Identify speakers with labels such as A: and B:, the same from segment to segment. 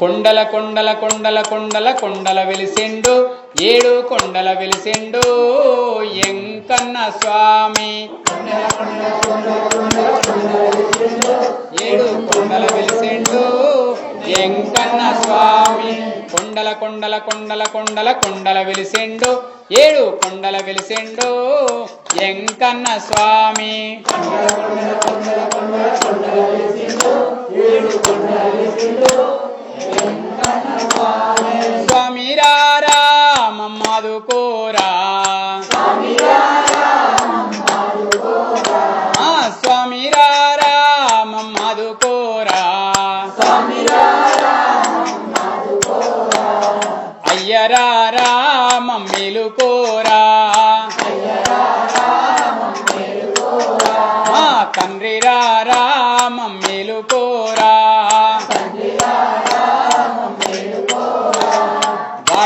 A: కొండల కొండల కొండల కొండల కొండల వెలిసిండు ఏడు కొండల వెలిసిండు ఎంకన్న స్వామి ఏడు కొండల వెలిసిండు ఎంకన్న స్వామి కొండల కొండల కొండల కొండల కొండల వెలిసిండు ఏడు కొండల వెలిసిండు ఎంకన్న స్వామి స్వామి రారా మమ్మదుకోరా ఆ స్వామి రారా మమ్మదుకోరా అయ్యరారా మమ్మీలు కోరా మా తండ్రి రారా మమ్మీలు కోరా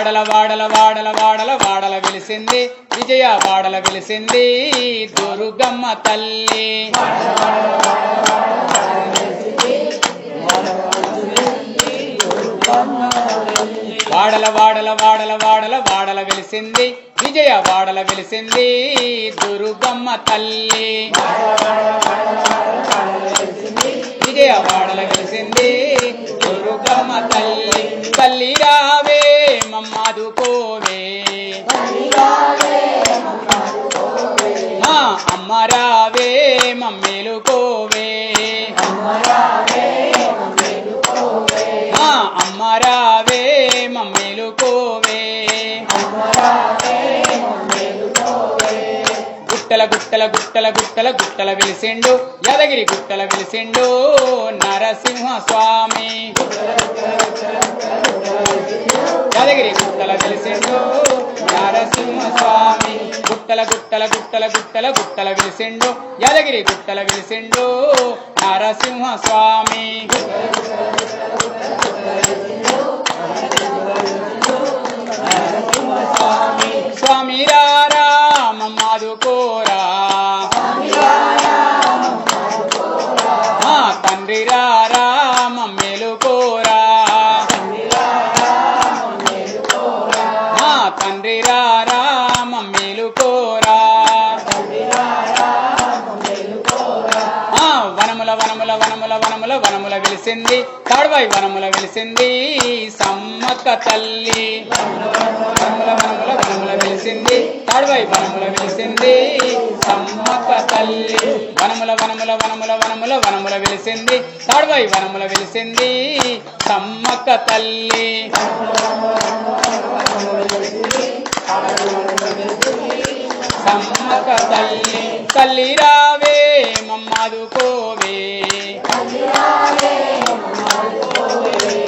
A: వాడల వాడల వాడల వాడల వాడల వెలిసింది. విజయ వాడల వెలిసింది. దుర్గమ్మ తల్లి. వాడల వాడల వాడల వాడల వాడల వెలిసింది. విజయ వాడల వెలిసింది. దుర్గమ్మ తల్లి. అమరావే రావే మమ్మేలుకోవే. మా అమ్మ రావే గుట్టల గుట్టల గుట్టల గుట్టల గుట్టల వెలిసిండు యాదగిరి గుట్టల వెలిసిండు నరసింహ స్వామి యాదగిరి గుట్టల వెలిసిండు నరసింహ స్వామి గుట్టల గుట్టల గుట్టల గుట్టల గుట్టల వెలిసిండు. యాదగిరి గుట్టల వెలిసిండు. నరసింహ స్వామి స్వామి రారా మమ్మదుకోరా తండ్రి రా వనముల వనముల వనముల వనముల వెలిసింది. తాడువాయి వనముల వెలిసింది. సమ్మక్క తల్లి వనముల వనముల వనముల వెలిసింది. తాడువాయి వనముల వెలిసింది. సమ్మక్క తల్లి వనముల వనముల వనముల వనముల వనముల వెలిసింది. తాడువాయి వనముల వెలిసింది. సమ్మక్క తల్లి సమ్మక తల్లి తల్లి రావే మమ్మాదుకోవే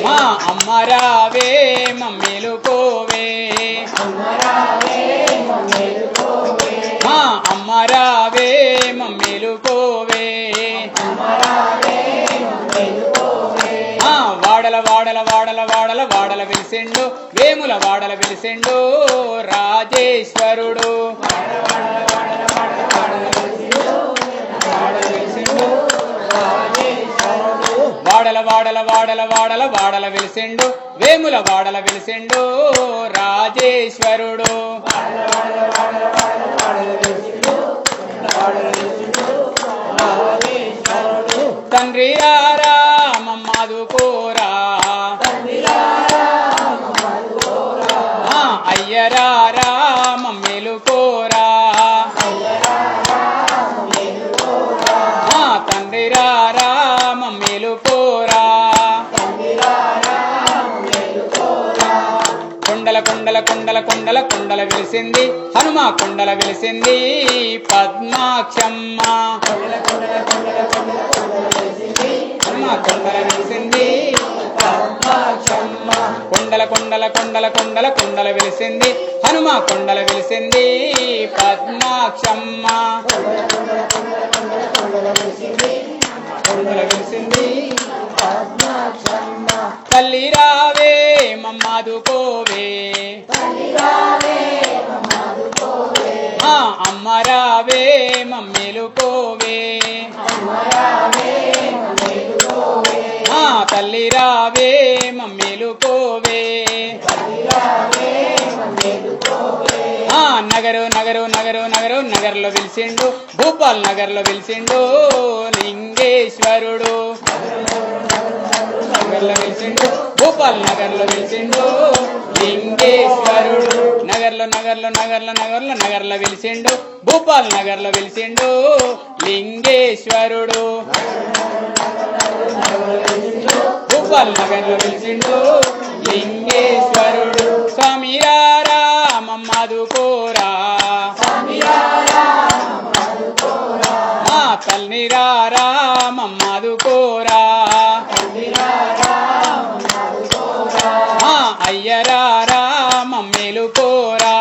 A: మా అమ్మ రావే మమ్మేలుకోవే. మా అమ్మ రావే మమ్మేలుకోవే వాడల వాడల వాడల వాడల వాడల వెలిసిండు వేముల వాడల వెలిసిండు రాజేశ్వరుడు. వాడల వాడల వాడల వాడల వాడల వెలిసిండు వేముల వాడల వెలిసిండు రాజేశ్వరుడు. తండ్రి రారా అయ్యరా ఆ, మెలుకోరా కొండల కొండల కొండల కొండల కొండల వెలిసింది హనుమ కొండల వెలిసింది పద్మాక్షమ్మ హనుమ కొండల వెలిసింది కొండల కొండల కొండల కొండల కొండల వెలిసింది హనుమ కొండల వెలిసింది పద్మాక్షమ్మ కొండల వెలిసింది తల్లి మధుకోవే మమ్మదుకోవే ఆ అమ్మ రావే మమ్మేలుకోవే ఆ తల్లి రావే మమ్మేలుకోవే ఆ నగరు నగరు నగరు నగరు నగర్లో పిలిచిండు భూపాల్ నగర్లో పిలిచిండు లింగేశ్వరుడు. నగర్లో వెలిసిండు భూపాల్ నగర్లో వెలిసిండు లింగేశ్వరుడు నగర్లో నగర్లో నగర్లో నగర్లో నగర్లో వెలిసిండు. భూపాల్ నగర్లో వెలిసిండు. లింగేశ్వరుడు భూపాల్ నగర్లో వెలిసిండు. లింగేశ్వరుడు స్వామి రామమ్మదుకోరా మా అయ్యరారా మమ్మేలుకోరా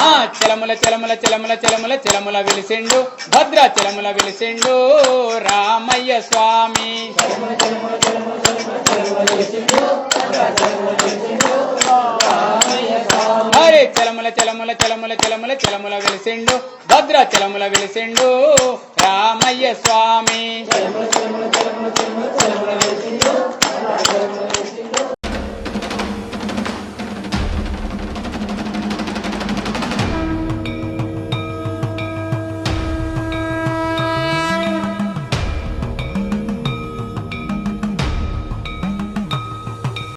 A: ఆ చలముల చలముల చలముల చలముల చలముల వెలిసిండు. భద్ర చలముల వెలిసిండు. రామయ్య స్వామి. హరే చలముల చలముల చలముల చలముల చలముల వెలిసిండు. భద్రాచలముల వెలిసిండు రామయ్య స్వామి.